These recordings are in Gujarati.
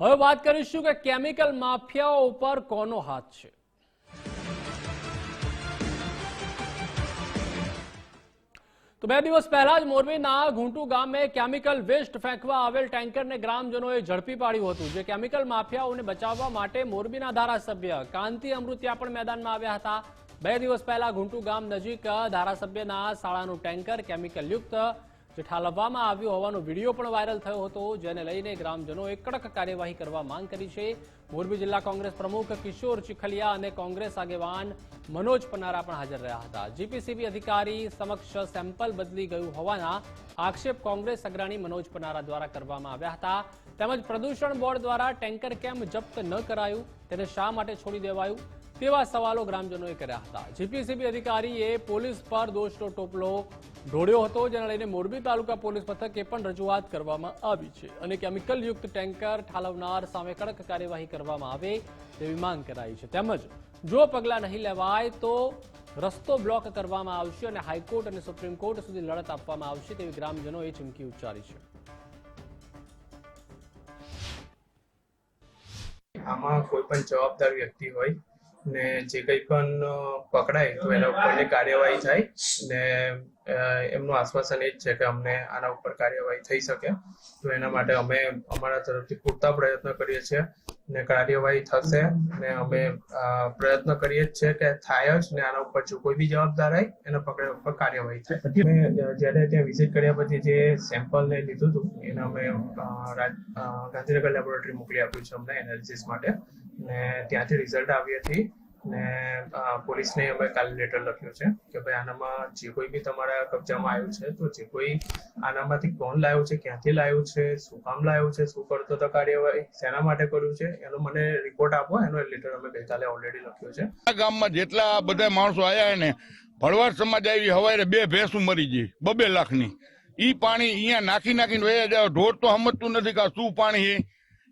હવે વાત કરીશું કે કેમિકલ માફિયાઓ ઉપર કોનો હાથ છે? તો બે દિવસ પહેલા જ મોરબીના ઘૂંટુ ગામે કેમિકલ વેસ્ટ ફેંકવા આવેલ ટેન્કરને ગ્રામજનોએ ઝડપી પાડ્યું હતું. જે કેમિકલ માફિયાઓને બચાવવા માટે મોરબીના ધારાસભ્ય કાંતિ અમૃતિયા પણ મેદાનમાં આવ્યા હતા. બે દિવસ પહેલા ઘૂંટુ ગામ નજીક ધારાસભ્યના શાળાનું ટેન્કર કેમિકલ યુક્ત જે ઠાલવવામાં આવ્યો હોવાનો વીડિયો પણ વાયરલ થયો હતો, જેને લઈને ગ્રામજનોએ કડક કાર્યવાહી કરવા માંગ કરી છે. મોરબી જિલ્લા કોંગ્રેસ પ્રમુખ કિશોર ચીખલિયા અને કોંગ્રેસ આગેવાન મનોજ પનારા પણ હાજર રહ્યા હતા. જીપીસીબી અધિકારી સમક્ષ સેમ્પલ બદલી ગયું હોવાના આક્ષેપ કોંગ્રેસ અગ્રણી મનોજ પનારા દ્વારા કરવામાં આવ્યા હતા. તેમજ પ્રદૂષણ બોર્ડ દ્વારા ટેન્કર કેમ જપ્ત ન કરાયું, તેને શા માટે છોડી દેવાયું? તેવા સવાલો ગ્રામજનોએ કર્યા હતા. જીપીસીબી અધિકારીએ પોલીસ પર દોષનો ટોપલો ઢોળ્યો હતો, જેને લઈને મોરબી તાલુકા પોલીસ મથકે પણ રજૂઆત કરવામાં આવી છે અને કેમિકલ યુક્ત ટેન્કર ઠાલવનાર સામે કડક કાર્યવાહી કરવામાં આવે તેવી માંગ કરાઈ છે. તેમજ જો પગલાં નહીં લેવાય તો રસ્તો બ્લોક કરવામાં આવશે અને હાઈકોર્ટ અને સુપ્રીમ કોર્ટ સુધી લડત આપવામાં આવશે તેવી ગ્રામજનોએ ચીમકી ઉચ્ચારી છે. આમાં કોઈ પણ જવાબદાર વ્યક્તિ હોય ને જે કંઈ પણ પકડાય, તો એના ઉપરની કાર્યવાહી થાય ને એમનું આશ્વાસન એ જ છે કે અમને આના ઉપર કાર્યવાહી થઈ શકે. તો એના માટે અમે અમારા તરફથી પૂરતા પ્રયત્ન કરીએ છીએ. ને કાર્યવાહી થશે ને અમે પ્રયત્ન કરીએ જ છે કે થાય જ ને આના ઉપર જો કોઈ બી જવાબદાર હોય એના પકડે ઉપર કાર્યવાહી થાય. અમે જ્યારે ત્યાં વિઝિટ કર્યા પછી જે સેમ્પલ ને લીધું હતું એને અમે ગાંધીનગર લેબોરેટરી મોકલી આપ્યું છે અમને એનાલિસિસ માટે. ને ત્યાંથી રિઝલ્ટ આવી હતી. ને પોલીસને અમે કાલે લેટર લખ્યો છે કે ભાઈ આનામાં જે કોઈ બી તમારા કબજામાં આવ્યું છે, તો જે કોઈ આનામાંથી કોણ લાવ્યું છે, ક્યાંથી લાવ્યું છે, શું કામ લાવ્યું છે, શું કરતો હતો કાર્યવાહી, શેના માટે કર્યું છે, એનો મને રિપોર્ટ આપો, એનો લેટર અમે ગઈકાલે ઓલરેડી લખ્યો છે. આ ગામમાં જેટલા બધા માણસો આયા ને ભળવાર સમાજ આવી હવારે બે ભેંસું મરી ગઈ, બબે લાખની. ઈ પાણી અહીંયા નાખી નાખીને વહી જાય ઢોર તો સમજતું નથી કે શું પાણી છે.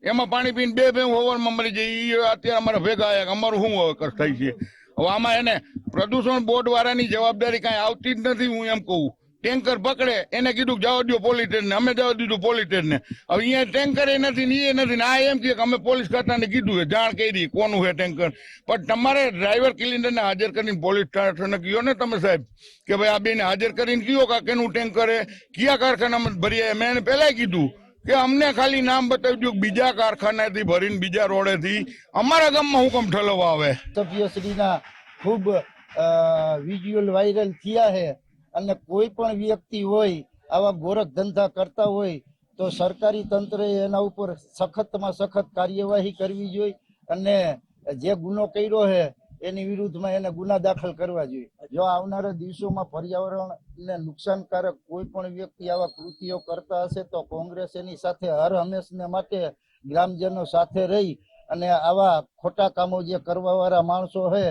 એમાં પાણી પીને બે ભેં હવારમાં મરી જાય. એ અત્યારે અમારા ભેગા અમારું શું થાય છે? હવે આમાં એને પ્રદૂષણ બોર્ડ વાળાની જવાબદારી કાંઈ આવતી જ નથી, હું એમ કહું. ટેન્કર પકડે, એને કીધું જવા દો પોલીટેન ને અમે જવા દીધું પોલીટેન ને હવે અહીંયા ટેન્કર એ નથી ને એ નથી ને આ એમ કે અમે પોલીસ ખાતાને કીધું છે, જાણ કરી. કોનું છે ટેન્કર? પણ તમારે ડ્રાઈવર ક્લિન્ડરને હાજર કરીને પોલીસ સ્ટેશને કહ્યો ને તમે સાહેબ? કે ભાઈ આ બેને હાજર કરીને કયો કાકેનું ટેન્કર હે કયા કારખાનામાં ભરી આવ્યા? મેં એને પહેલા કીધું. કે અમને ખાલી નામ બતાવી દો કે બીજા કારખાનાથી ભરીને બીજા રોડેથી. અમારા ગામમાં હું કમ ઠલવવા આવે? સભ્યશ્રીના ખૂબ વિઝ્યુઅલ વાયરલ થયા છે. અને કોઈ પણ વ્યક્તિ હોય, આવા ગોરખ ધંધા કરતા હોય, તો સરકારી તંત્રએ એના ઉપર સખતમાં સખત કાર્યવાહી કરવી જોઈએ. અને જે ગુનો કર્યો છે એની વિરુદ્ધમાં એને ગુના દાખલ કરવા જોઈએ. જો આવનારા દિવસોમાં પર્યાવરણને નુકસાનકારક કોઈ પણ વ્યક્તિ આવા કૃતિઓ કરતા હશે, તો કોંગ્રેસ એની સાથે હર હંમેશને માટે ગ્રામજનો સાથે રહી અને આવા ખોટા કામો જે કરવા વાળા માણસો છે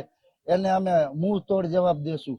એને અમે મુંહ તોડ જવાબ દેશું.